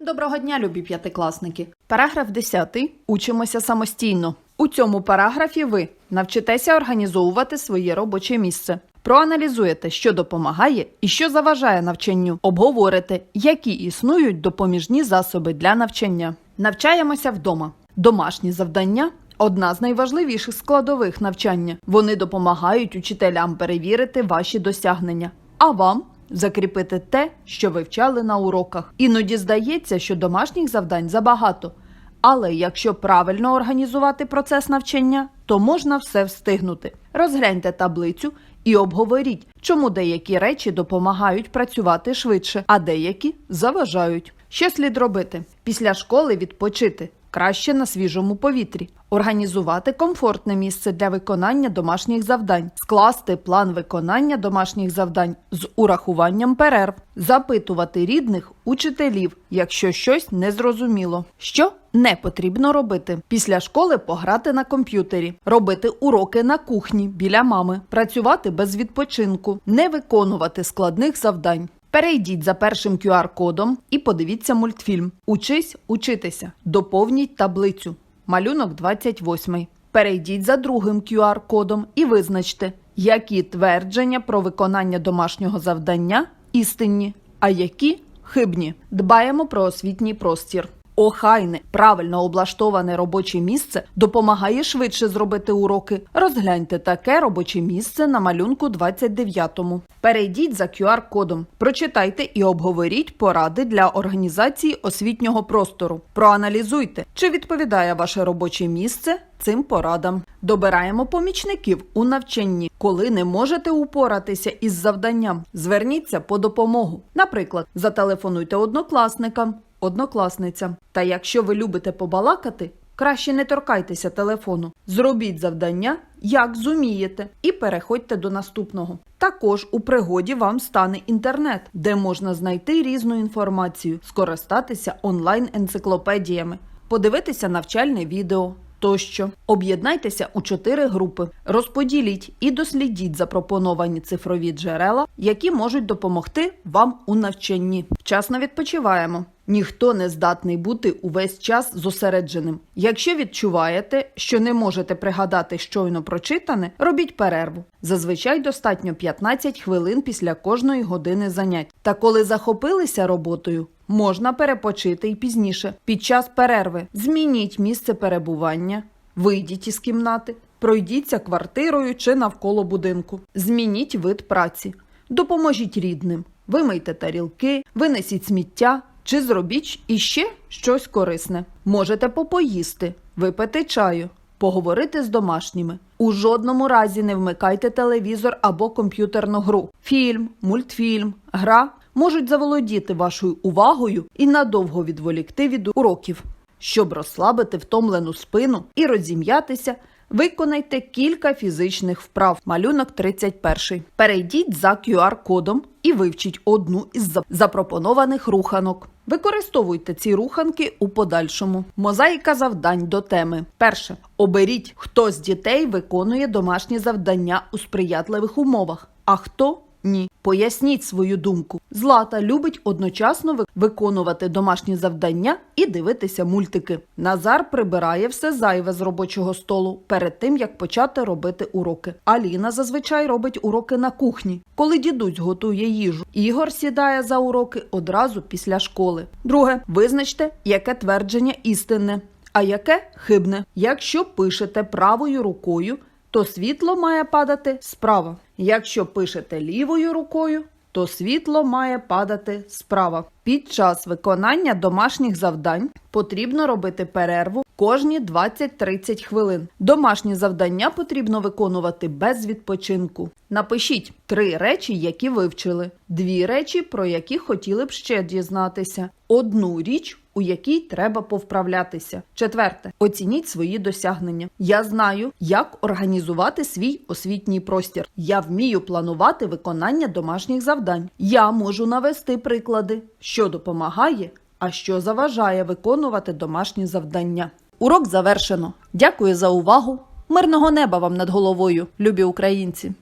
Доброго дня, любі п'ятикласники. Параграф 10. Учимося самостійно. У цьому параграфі ви навчитеся організовувати своє робоче місце. Проаналізуєте, що допомагає і що заважає навчанню. Обговорите, які існують допоміжні засоби для навчання. Навчаємося вдома. Домашні завдання одна з найважливіших складових навчання. Вони допомагають учителям перевірити ваші досягнення, а вам закріпити те, що вивчали на уроках. Іноді здається, що домашніх завдань забагато. Але якщо правильно організувати процес навчання, то можна все встигнути. Розгляньте таблицю і обговоріть, чому деякі речі допомагають працювати швидше, а деякі заважають. Що слід робити? Після школи відпочити. Краще на свіжому повітрі, організувати комфортне місце для виконання домашніх завдань, скласти план виконання домашніх завдань з урахуванням перерв, запитувати рідних учителів, якщо щось не зрозуміло. Що не потрібно робити. Після школи пограти на комп'ютері, робити уроки на кухні біля мами, працювати без відпочинку, не виконувати складних завдань. Перейдіть за першим QR-кодом і подивіться мультфільм. Учись учитися. Доповніть таблицю. Малюнок 28. Перейдіть за другим QR-кодом і визначте, які твердження про виконання домашнього завдання істинні, а які хибні. Дбаємо про освітній простір. Охайне, правильно облаштоване робоче місце допомагає швидше зробити уроки. Розгляньте таке робоче місце на малюнку 29-му. Перейдіть за QR-кодом, прочитайте і обговоріть поради для організації освітнього простору. Проаналізуйте, чи відповідає ваше робоче місце цим порадам. Добираємо помічників у навчанні. Коли не можете упоратися із завданням, зверніться по допомогу. Наприклад, зателефонуйте однокласникам, однокласницям. Та якщо ви любите побалакати, краще не торкайтеся телефону. Зробіть завдання, як зумієте, і переходьте до наступного. Також у пригоді вам стане інтернет, де можна знайти різну інформацію, скористатися онлайн-енциклопедіями, подивитися навчальне відео. Тощо об'єднайтеся у чотири групи, розподіліть і дослідіть запропоновані цифрові джерела, які можуть допомогти вам у навчанні. Вчасно відпочиваємо. Ніхто не здатний бути увесь час зосередженим. Якщо відчуваєте, що не можете пригадати щойно прочитане, робіть перерву. Зазвичай достатньо 15 хвилин після кожної години занять. Та коли захопилися роботою, можна перепочити й пізніше. Під час перерви змініть місце перебування, вийдіть із кімнати, пройдіться квартирою чи навколо будинку, змініть вид праці, допоможіть рідним, вимийте тарілки, винесіть сміття. Чи зробіть іще щось корисне. Можете попоїсти, випити чаю, поговорити з домашніми. У жодному разі не вмикайте телевізор або комп'ютерну гру. Фільм, мультфільм, гра можуть заволодіти вашою увагою і надовго відволікти від уроків. Щоб розслабити втомлену спину і розім'ятися, виконайте кілька фізичних вправ. Малюнок 31. Перейдіть за QR-кодом і вивчіть одну із запропонованих руханок. Використовуйте ці руханки у подальшому. Мозаїка завдань до теми. Перше. Оберіть, хто з дітей виконує домашні завдання у сприятливих умовах, а хто ні. Поясніть свою думку. Злата любить одночасно виконувати домашні завдання і дивитися мультики. Назар прибирає все зайве з робочого столу перед тим, як почати робити уроки. Аліна зазвичай робить уроки на кухні, коли дідусь готує їжу. Ігор сідає за уроки одразу після школи. Друге, визначте, яке твердження істинне, а яке хибне. Якщо пишете правою рукою, то світло має падати справа. Якщо пишете лівою рукою, то світло має падати справа. Під час виконання домашніх завдань потрібно робити перерву кожні 20-30 хвилин. Домашні завдання потрібно виконувати без відпочинку. Напишіть три речі, які вивчили, дві речі, про які хотіли б ще дізнатися, одну річ, у якій треба повправлятися. Четверте, оцініть свої досягнення. Я знаю, як організувати свій освітній простір. Я вмію планувати виконання домашніх завдань. Я можу навести приклади, що допомагає, а що заважає виконувати домашні завдання. Урок завершено. Дякую за увагу. Мирного неба вам над головою, любі українці!